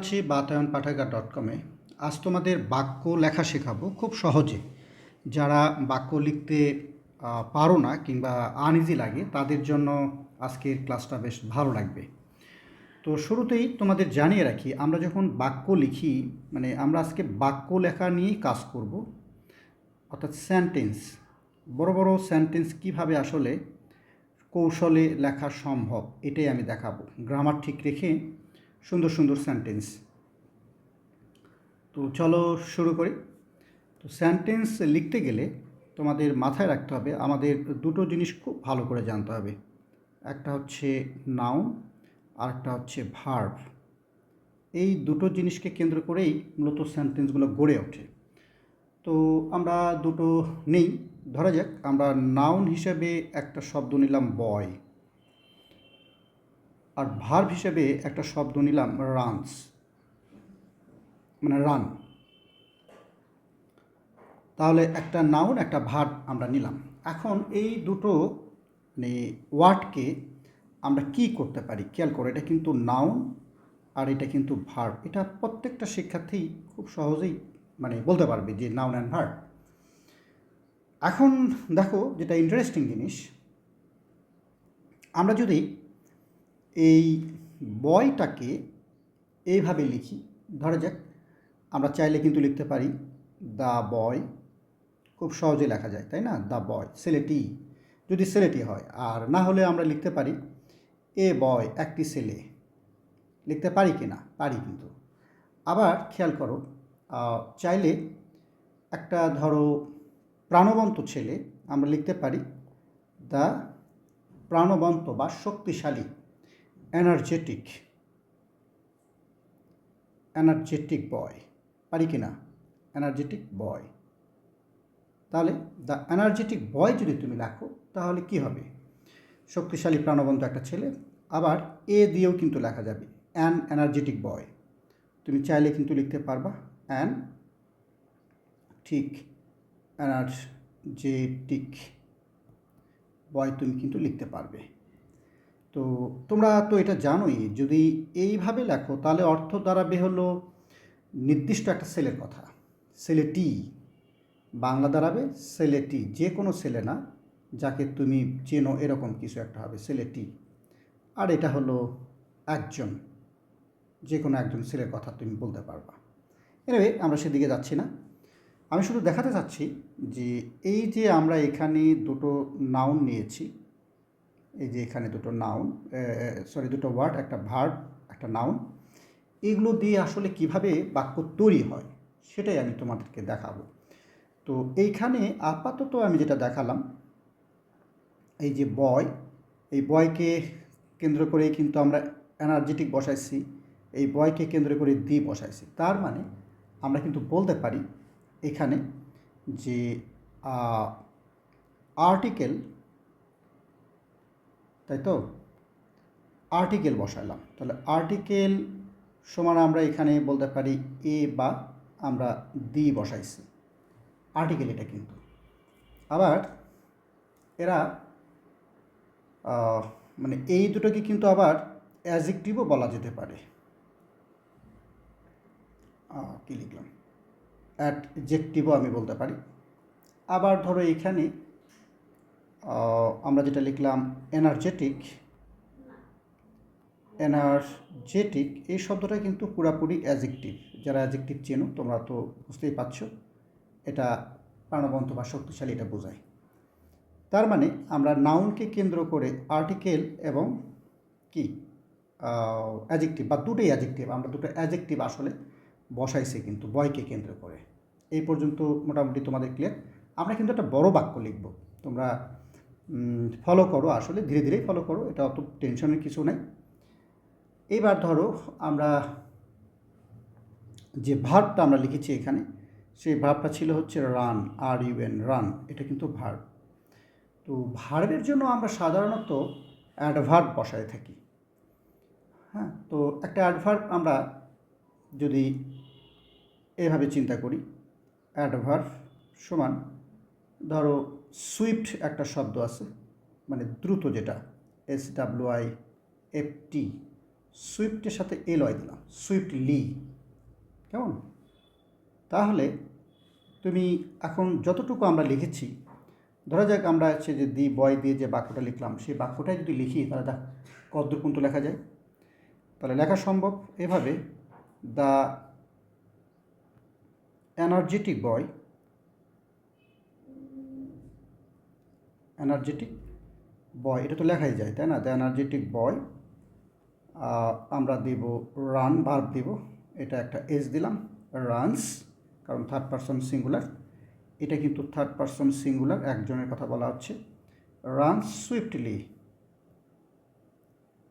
আছি বাতায়ন পাঠাগার ডট কমে আজ তোমাদের বাক্য লেখা শেখাবো খুব সহজে। যারা বাক্য লিখতে পারো না কিংবা আনইজি লাগে, তাদের জন্য আজকের ক্লাসটা বেশ ভালো লাগবে। তো শুরুতেই তোমাদের জানিয়ে রাখি, আমরা যখন বাক্য লিখি মানে আমরা আজকে বাক্য লেখা নিয়েই কাজ করব। অর্থাৎ সেন্টেন্স বড় বড় সেন্টেন্স কীভাবে আসলে কৌশলে লেখা সম্ভব, এটাই আমি দেখাবো। গ্রামার ঠিক রেখে সুন্দর সুন্দর সেন্টেন্স তো চলো শুরু করি। তো সেন্টেন্স লিখতে গেলে তোমাদের মাথায় রাখতে হবে, আমাদের দুটো জিনিস খুব ভালো করে জানতে হবে। একটা হচ্ছে নাউন আর একটা হচ্ছে ভার্ভ এই দুটো জিনিসকে কেন্দ্র করেই মূলত সেন্টেন্সগুলো গড়ে ওঠে। তো আমরা দুটো নেই, ধরা যাক, আমরা নাউন হিসেবে একটা শব্দ নিলাম বয় আর ভার্ব হিসেবে একটা শব্দ নিলাম রানস মানে রান তাহলে একটা নাউন একটা ভার্ব আমরা নিলাম। এখন এই দুটো মানে ওয়ার্ডকে আমরা কি করতে পারি? খেয়াল করো, এটা কিন্তু নাউন আর এটা কিন্তু ভার্ব এটা প্রত্যেকটা শিক্ষার্থী খুব সহজেই মানে বলতে পারবে যে নাউন অ্যান্ড ভার্ব এখন দেখো যেটা ইন্টারেস্টিং জিনিস, আমরা যদি এই বয়টাকে এইভাবে লিখি। ধরা যাক, আমরা চাইলে কিন্তু লিখতে পারি দ্য বয় খুব সহজে লেখা যায়, তাই না? দ্য বয় ছেলেটি, যদি ছেলেটি হয়। আর না হলে আমরা লিখতে পারি, এ বয়, একটি ছেলে লিখতে পারি কি না পারি কিন্তু। আবার খেয়াল করো চাইলে একটা ধরো প্রাণবন্ত ছেলে, আমরা লিখতে পারি, দ্য প্রাণবন্ত বা শক্তিশালী এনার্জেটিক এনার্জেটিক বয় পারি কি না এনার্জেটিক বয় তাহলে দ্য এনার্জেটিক বয় যদি তুমি লেখো, তাহলে কি হবে? শক্তিশালী, প্রাণবন্ত একটা ছেলে। আবার এ দিয়েও কিন্তু লেখা যাবে অ্যান এনার্জেটিক বয় তুমি চাইলে কিন্তু লিখতে পারবা অ্যান ঠিক এনার্জেটিক বয় তুমি কিন্তু লিখতে পারবে। তো তোমরা তো এটা জানোই, যদি এইভাবে লেখো তাহলে অর্থ দাঁড়াবে হলো নির্দিষ্ট একটা সেলের কথা। ছেলেটি বাংলা দাঁড়াবে ছেলেটি যে কোনো সেলে না, যাকে তুমি চেনো এরকম কিছু একটা হবে ছেলেটি আর এটা হলো একজন, যে কোনো একজন ছেলের কথা তুমি বলতে পারবা। এনিওয়ে আমরা সেদিকে যাচ্ছি না। আমি শুধু দেখাতে চাচ্ছি যে এই যে আমরা এখানে দুটো নাউন নিয়েছি এই যে এখানে দুটো নাউন সরি দুটো ওয়ার্ড একটা ভার্ব একটা নাউন এগুলো দিয়ে আসলে কীভাবে বাক্য তৈরি হয় সেটাই আমি তোমাদেরকে দেখাবো। তো এইখানে আপাতত আমি যেটা দেখালাম, এই যে বয় এই বয়কে কেন্দ্র করে কিন্তু আমরা এনার্জেটিক বসাইছি, এই বয়কে কেন্দ্র করে দি বসাইছি। তার মানে আমরা কিন্তু বলতে পারি এখানে যে আর্টিকেল তাই তো? আর্টিকেল বসালাম তাহলে আর্টিকেল সমান আমরা এখানে বলতে পারি এ বা আমরা দি বসাইছি। আর্টিকেল এটা কিন্তু। আবার এরা মানে এই দুটোকে কিন্তু আবার অ্যাজেক্টিভও বলা যেতে পারে। কি লিখলাম? অ্যাডজেক্টিভও আমি বলতে পারি। আবার ধরো এখানে আমরা যেটা লিখলাম এনার্জেটিক এনার্জেটিক এই শব্দটা কিন্তু পুরাপুরি অ্যাজেক্টিভ যারা অ্যাজেক্টিভ চেনো, তোমরা তো বুঝতেই পারছ, এটা প্রাণবন্ত বা শক্তিশালী এটা বোঝায়। তার মানে আমরা নাউনকে কেন্দ্র করে আর্টিকেল এবং কি? অ্যাজেক্টিভ বা দুটোই অ্যাজেক্টিভ আমরা দুটো অ্যাজেক্টিভ আসলে বসাইছি কিন্তু বয়কে কেন্দ্র করে। এই পর্যন্ত মোটামুটি তোমাদের ক্লিয়ার আমরা কিন্তু একটা বড় বাক্য লিখব। তোমরা ফলো করো আসলে, ধীরে ধীরেই ফলো করো, এটা অত টেনশনের কিছু নেই। এবার ধরো আমরা যে ভার্বটা আমরা লিখেছি এখানে, সেই ভার্বটা ছিল হচ্ছে রান আর ইউএন রান এটা কিন্তু ভার্ব তো ভার্বের জন্য আমরা সাধারণত অ্যাডভার্ব বসায় থাকি। হ্যাঁ তো একটা অ্যাডভার্ব আমরা যদি এভাবে চিন্তা করি অ্যাডভার্ব সমান ধরো সুইফট একটা শব্দ আছে মানে দ্রুত যেটা S W I F T সুইফটের সাথে এল ওয়াই দিলাম সুইফট লি কেমন? তাহলে তুমি এখন যতটুকু আমরা লিখেছি, ধরা যাক আমরা হচ্ছে যে দি বয় দিয়ে যে বাক্যটা লিখলাম, সেই বাক্যটাই যদি লিখি, তাহলে দেখ কদ্দূর পর্যন্ত লেখা যায়। তাহলে লেখা সম্ভব, এভাবে the energetic boy energetic boy এটা তো লেখাই যায়, তাই না? দ্য এনার্জেটিক বয় আমরা দেব রান ভার্ব দেব, এটা একটা এস দিলাম রানস কারণ থার্ড পারসন সিঙ্গুলার এটা কিন্তু থার্ড পারসন সিঙ্গুলার একজনের কথা বলা হচ্ছে রান সুইফটলি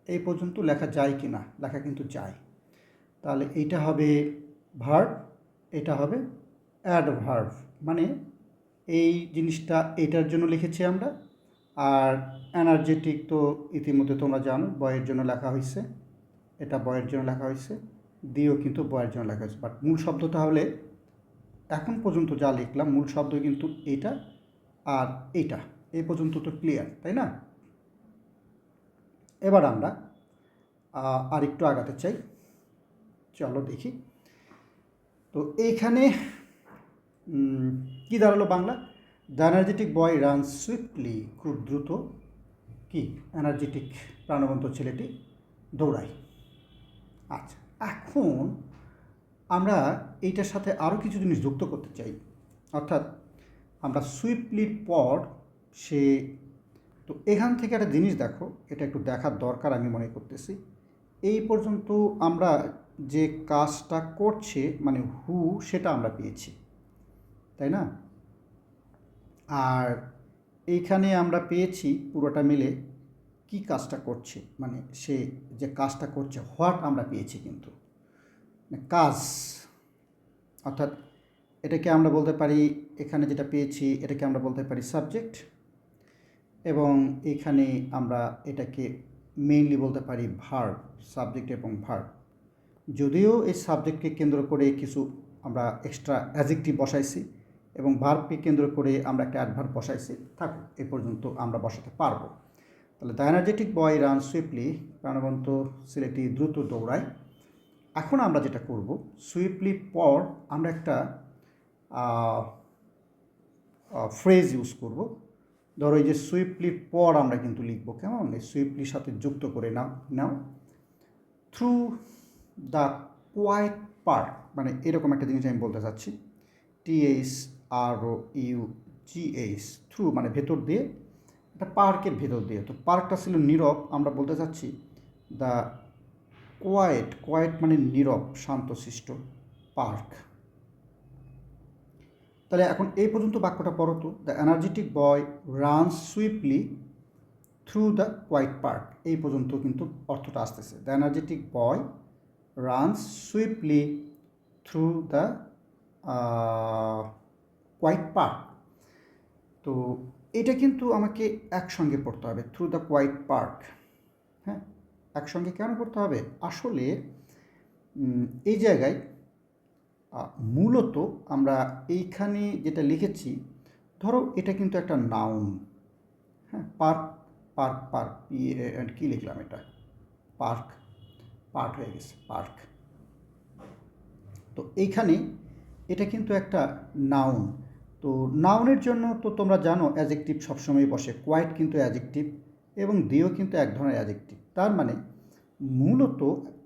এই পর্যন্ত লেখা যায় কি না? লেখা কিন্তু যায়। তাহলে এইটা হবে ভার্ব এটা হবে অ্যাড অ্যাডভার্ভ মানে এই জিনিসটা এটার জন্য লিখেছি আমরা। আর এনার্জেটিক তো ইতিমধ্যে তোমরা জানো বয়ের জন্য লেখা হয়েছে এটা বয়ের জন্য লেখা হয়েছে দিয়েও কিন্তু বয়ের জন্য লেখা হয়েছে বাট মূল শব্দটা হলে এখন পর্যন্ত যা লিখলাম, মূল শব্দ কিন্তু এইটা আর এইটা এই পর্যন্ত তো ক্লিয়ার তাই না? এবার আমরা আর একটু আগাতে চাই। চলো দেখি। তো এইখানে কি দাঁড়াল Bangla? The energetic boy run swiftly খুব দ্রুত। কি? এনার্জেটিক প্রাণবন্ত ছেলেটি দৌড়ায়। আচ্ছা এখন আমরা এইটার সাথে আরও কিছু জিনিস যুক্ত করতে চাই। অর্থাৎ আমরা সুইফটলির পর সে, তো এখান থেকে একটা জিনিস দেখো, এটা একটু দেখার দরকার আমি মনে করতেছি। এই পর্যন্ত আমরা যে কাজটা করছে মানে হু সেটা আমরা পেয়েছি। তাই না? আর এইখানে আমরা পেয়েছি পুরোটা মিলে কি কাজটা করছে? মানে সে যে কাজটা করছে হোয়াট আমরা পেয়েছি কিন্তু। মানে কাজ। অর্থাৎ এটাকে আমরা বলতে পারি, এখানে যেটা পেয়েছি, এটাকে আমরা বলতে পারি সাবজেক্ট এবং এখানে আমরা এটাকে মেইনলি বলতে পারি ভার্ব সাবজেক্ট এবং ভার্ব যদিও এই সাবজেক্টকে কেন্দ্র করে কিছু আমরা এক্সট্রা অ্যাজেক্টিভ বসাইছি এবং ভার্বকে কেন্দ্র করে আমরা একটা অ্যাডভার্ব বসাইছি। থাকুক এ পর্যন্ত আমরা বসাতে পারব। তাহলে the energetic boy run swiftly প্রাণবন্ত ছেলেটি দ্রুত দৌড়ায়। এখন আমরা যেটা করব সুইফটলি পর আমরা একটা ফ্রেজ ইউজ করব। ধরো এই যে সুইফটলির পর আমরা কিন্তু লিখব, কেমন? এই সুইফটলির সাথে যুক্ত করে নাও নাও। থ্রু দ্য কোয়াইট পার্ক মানে এরকম একটা জিনিস আমি বলতে চাচ্ছি। T H R O U G H through মানে ভেতর দিয়ে এটা পার্কের ভেতর দিয়ে। তো পার্কটা ছিল নীরব, আমরা বলতে চাচ্ছি দ্য কোয়াইট কোয়াইট মানে নীরব, শান্তশিষ্ট পার্ক। তাহলে এখন এই পর্যন্ত বাক্যটা পড়ো তো। The energetic boy run swiftly through the quiet park এই পর্যন্ত কিন্তু অর্থটা আসতেছে। The energetic boy run swiftly through the quiet park তো এটা কিন্তু আমাকে একসঙ্গে পড়তে হবে থ্রু দ্য কোয়াইট পার্ক হ্যাঁ? একসঙ্গে কেন পড়তে হবে? আসলে এই জায়গায় মূলত আমরা এইখানে যেটা লিখেছি, ধরো এটা কিন্তু একটা নাউন হ্যাঁ? পার্ক পার্ক পার্ক কী লিখলাম এটা? পার্ক পার্ক হয়ে গেছে পার্ক তো এইখানে এটা কিন্তু একটা নাউন তো নাউনের জন্য তো তোমরা জানো অ্যাজেকটিভ সবসময় বসে কোয়াইট কিন্তু অ্যাজেকটিভ এবং দিও কিন্তু এক ধরনের অ্যাজেকটিভ তার মানে মূলত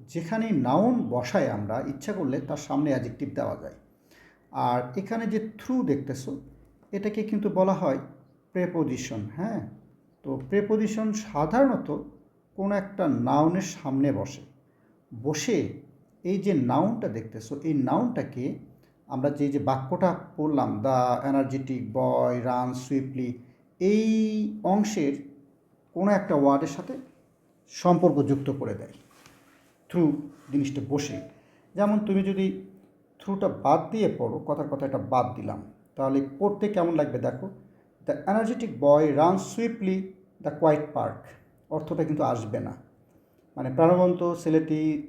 যেখানে নাউন বসায় আমরা, ইচ্ছা করলে তার সামনে অ্যাজেকটিভ দেওয়া যায়। আর এখানে যে থ্রু দেখতেছো, এটাকে কিন্তু বলা হয় প্রেপোজিশন হ্যাঁ? তো প্রেপোজিশন সাধারণত কোনো একটা নাউনের সামনে বসে। বসে এই যে নাউনটা দেখতেছো, এই নাউনটাকে আমরা যে যে বাক্যটা পড়লাম the energetic boy run swiftly এই অংশের কোনো একটা ওয়ার্ডের সাথে সম্পর্ক যুক্ত করে দেয় থ্রু জিনিসটা বসে। যেমন তুমি যদি থ্রুটা বাদ দিয়ে পড়ো, কথার কথা এটা বাদ দিলাম, তাহলে পড়তে কেমন লাগবে দেখো? The energetic boy run swiftly the quiet park অর্থটা কিন্তু আসবে না। মানে প্রাণবন্ত ছেলেটি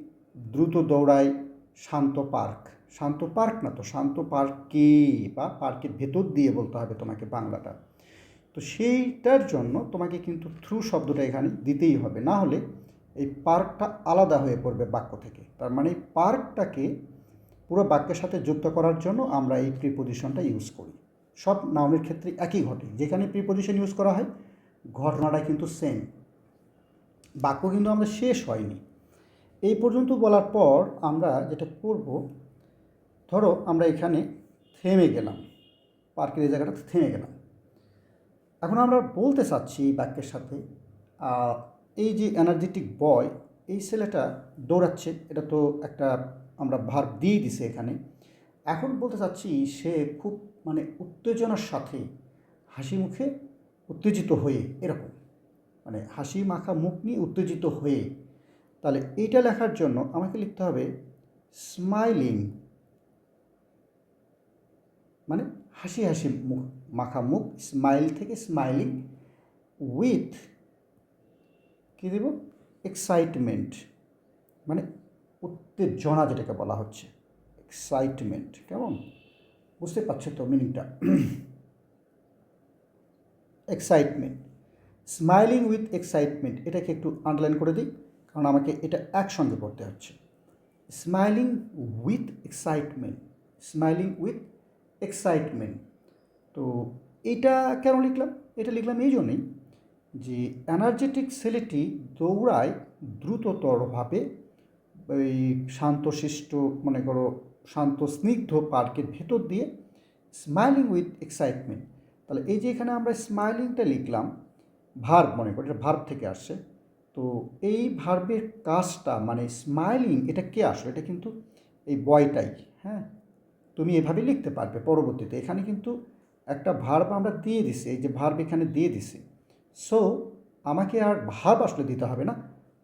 দ্রুত দৌড়ায় শান্ত পার্ক। শান্ত পার্ক না তো, শান্ত পার্কে বা পার্কের ভেতর দিয়ে বলতে হবে তোমাকে বাংলাটা। তো সেইটার জন্য তোমাকে কিন্তু থ্রু শব্দটা এখানে দিতেই হবে। না হলে এই পার্কটা আলাদা হয়ে পড়বে বাক্য থেকে। তার মানে এই পার্কটাকে পুরো বাক্যের সাথে যুক্ত করার জন্য আমরা এই প্রিপোজিশনটা ইউজ করি। সব নাউনের ক্ষেত্রে একই ঘটে। যেখানে প্রিপোজিশন ইউজ করা হয়, ঘটনাটা কিন্তু সেম বাক্য কিন্তু আমাদের শেষ হয়নি। এই পর্যন্ত বলার পর আমরা যেটা করব ধরো আমরা এখানে থেমে গেলাম। পার্কের এই জায়গাটাতে থেমে গেলাম। এখন আমরা বলতে চাচ্ছি এই বাক্যের সাথে এই যে এনার্জেটিক বয় এই ছেলেটা দৌড়াচ্ছে, এটা তো একটা আমরা ভার দিয়ে দিছে এখানে। এখন বলতে চাচ্ছি সে খুব মানে উত্তেজনার সাথে হাসি মুখে উত্তেজিত হয়ে, এরকম। মানে হাসি মাখা মুখ নিয়ে উত্তেজিত হয়ে। তাহলে এইটা লেখার জন্য আমাকে লিখতে হবে স্মাইলিং মানে হাসি হাসি মুখ, মাখা মুখ স্মাইল থেকে স্মাইলিং উইথ কী দেব? এক্সাইটমেন্ট মানে উত্তেজনা যেটাকে বলা হচ্ছে। এক্সাইটমেন্ট কেমন? বুঝতে পারছ তো মিনিংটা এক্সাইটমেন্ট স্মাইলিং উইথ এক্সাইটমেন্ট এটাকে একটু আন্ডারলাইন করে দিই, কারণ আমাকে এটা একসঙ্গে পড়তে হচ্ছে। Smiling with excitement smiling with excitement তো এটা কেন লিখলাম? এটা লিখলাম এই জন্যেই যে এনার্জেটিক ছেলেটি দৌড়ায় দ্রুততরভাবে ওই শান্তশিষ্ট মনে করো শান্ত স্নিগ্ধ পার্কের ভেতর দিয়ে স্মাইলিং উইথ এক্সাইটমেন্ট তাহলে এই যে এখানে আমরা স্মাইলিংটা লিখলাম ভার্ব মনে করি, এটা ভার্ব থেকে আসছে। তো এই ভার্বের কাজটা মানে স্মাইলিং এটা কে আসলো? এটা কিন্তু এই বয়টাই হ্যাঁ? তুমি এভাবে লিখতে পারবে পরবর্তীতে। এখানে কিন্তু একটা ভার্ব আমরা দিয়ে দিছি, এই যে ভার্ব এখানে দিয়ে দিছি। সো আমাকে আর ভার্ব আসলে দিতে হবে না।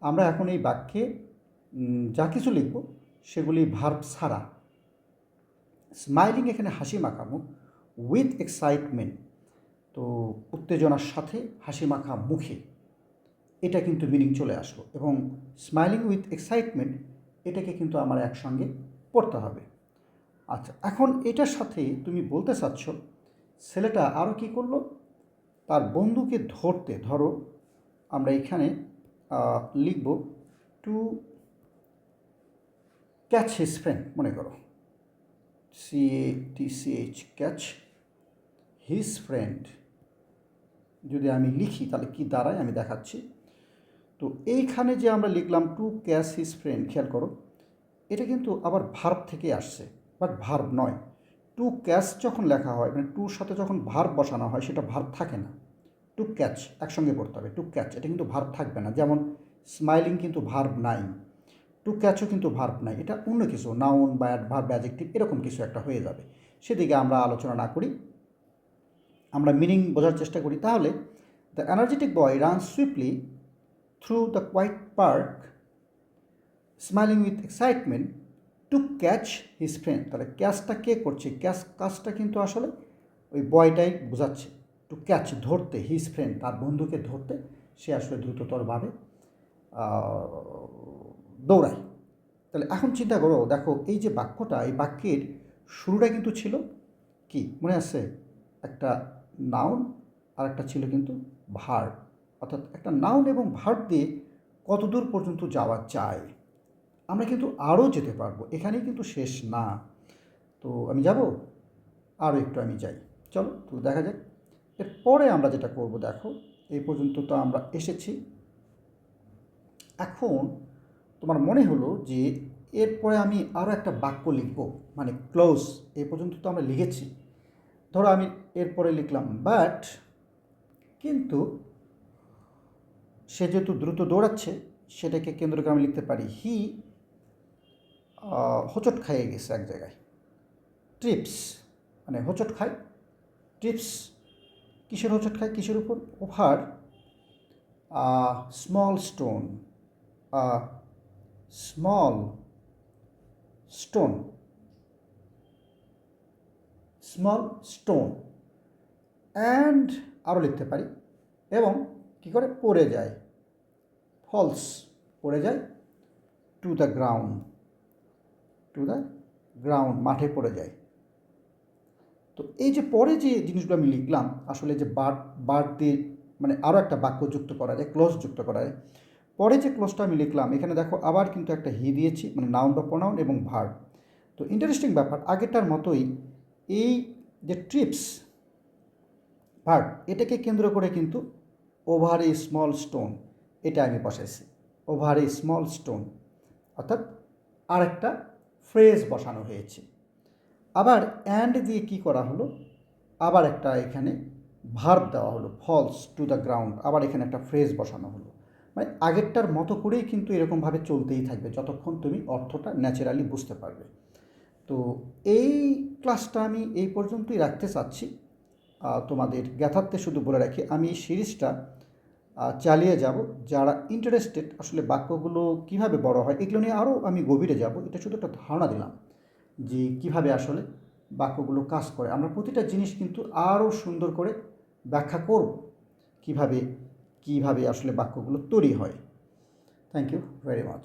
আমরা এখন এই বাক্যে যা কিছু লিখব সেগুলি ভার্ব ছাড়া। স্মাইলিং এখানে হাসি মাখা মুখ উইথ এক্সাইটমেন্ট তো উত্তেজনার সাথে হাসি মাখা মুখে। এটা কিন্তু মিনিং চলে আসলো এবং স্মাইলিং উইথ এক্সাইটমেন্ট এটাকে কিন্তু আমার একসঙ্গে পড়তে হবে। আচ্ছা এখন এটার সাথে তুমি বলতে চাচ্ছ, ছেলেটা আরও কী করল? তার বন্ধুকে ধরতে, ধরো আমরা এখানে লিখব টু ক্যাচ হিজ ফ্রেন্ড মনে করো। C A T C H catch his friend যদি আমি লিখি, তাহলে কি দাঁড়ায়? আমি দেখাচ্ছি। তো এইখানে যে আমরা লিখলাম টু ক্যাচ হিজ ফ্রেন্ড খেয়াল করো, এটা কিন্তু আবার ভার্ব থেকে আসছে। বাট ভার্ব নয়। টু ক্যাচ যখন লেখা হয় মানে টুর সাথে যখন ভার্ব বসানো হয়, সেটা ভার্ব থাকে না। টু ক্যাচ, একসঙ্গে পড়তে হবে। টু ক্যাচ, এটা কিন্তু ভার্ব থাকবে না। যেমন, স্মাইলিং কিন্তু ভার্ব নাই। টু ক্যাচও কিন্তু ভার্ব নাই। এটা অন্য কিছু, নাউন বা অ্যাড ভার্ব অ্যাজেক্টিভ এরকম কিছু একটা হয়ে যাবে। সেদিকে আমরা আলোচনা না করি। আমরা মিনিং বোঝার চেষ্টা করি। তাহলে the energetic boy run swiftly through the quiet park smiling with excitement to catch his friend তাহলে ক্যাচটা কে করছে? ক্যাচ কাজটা কিন্তু আসলে ওই বয়টাই বোঝাচ্ছে। টু ক্যাচ ধরতে হিজ ফ্রেন্ড তার বন্ধুকে ধরতে, সে আসলে দ্রুততরভাবে দৌড়ায়। তাহলে এখন চিন্তা করো, দেখো, এই যে বাক্যটা, এই বাক্যের শুরুটা কিন্তু ছিল কি? মনে আছে? একটা নাউন আর একটা ছিল কিন্তু ভার্ব অর্থাৎ একটা নাউন এবং ভার্ব দিয়ে কত দূর পর্যন্ত যাওয়া যায়? আমরা কিন্তু আরও যেতে পারব। এখানেই কিন্তু শেষ না। তো আমি যাব? আরও একটু আমি যাই। চলো, তো দেখা যাক। এরপরে আমরা যেটা করব, দেখো এই পর্যন্ত তো আমরা এসেছি। এখন তোমার মনে হলো যে এরপরে আমি আরও একটা বাক্য লিখব মানে ক্লোজ এই পর্যন্ত তো আমরা লিখেছি। ধরো আমি এরপরে লিখলাম বাট কিন্তু সে যেহেতু দ্রুত দৌড়াচ্ছে, সেটাকে কেন্দ্র করে আমি লিখতে পারি হি হোঁচট খাইয়ে গেছে এক জায়গায়। ট্রিপস মানে হোঁচট খায়। ট্রিপস, কিসের হোঁচট খায়? কিসের উপর? Over small stone small stone small stone and আরও লিখতে পারি। এবং কী করে? পড়ে যায়। ফলস পড়ে যায়। To the ground to the ground মাঠে পড়ে যায়। তো এই যে পরে যে জিনিসগুলো আমি লিখলাম, আসলে যে বার্ড বার্ড দিয়ে মানে আরও একটা বাক্য যুক্ত করা যায় ক্লোজ যুক্ত করা যায় পরে যে ক্লোজটা আমি লিখলাম, এখানে দেখো আবার কিন্তু একটা হি দিয়েছি মানে নাউন বা প্রনাউন এবং ভার্ব তো ইন্টারেস্টিং ব্যাপার, আগেরটার মতোই এই যে ট্রিপস ভার্ব এটাকে কেন্দ্র করে কিন্তু ওভার এ স্মল স্টোন এটা আমি বসাইছি। ওভার এ স্মল স্টোন অর্থাৎ আরেকটা ফ্রেজ বসানো হয়েছে। আবার অ্যান্ড দিয়ে কি করা হলো? আবার একটা এখানে ভার্ব দেওয়া হলো ফলস টু দ্য গ্রাউন্ড আবার এখানে একটা ফ্রেজ বসানো হলো। মানে আগেরটার মতো করেই কিন্তু এরকমভাবে চলতেই থাকবে, যতক্ষণ তুমি অর্থটা ন্যাচারালি বুঝতে পারবে। তো এই ক্লাসটা আমি এই পর্যন্তই রাখতে চাচ্ছি। তোমাদের জ্ঞাতার্থে শুধু বলে রাখি, আমি এই সিরিজটা চালিয়ে যাব, যারা ইন্টারেস্টেড আসলে বাক্যগুলো কীভাবে বড় হয়, এগুলো নিয়ে আরও আমি গভীরে যাব। এটা শুধু একটা ধারণা দিলাম যে কীভাবে আসলে বাক্যগুলো কাজ করে। আমরা প্রতিটা জিনিস কিন্তু আরও সুন্দর করে ব্যাখ্যা করব, কীভাবে কীভাবে আসলে বাক্যগুলো তৈরি হয়। Thank you very much